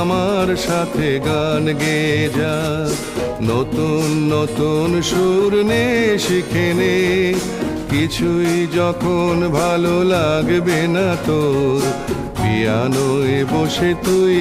আমার সাথে গান গে যা নতুন নতুন সুর নে শিখে নে। কিছুই যখন ভালো লাগবে না তোর, পিয়ানোয় বসে তুই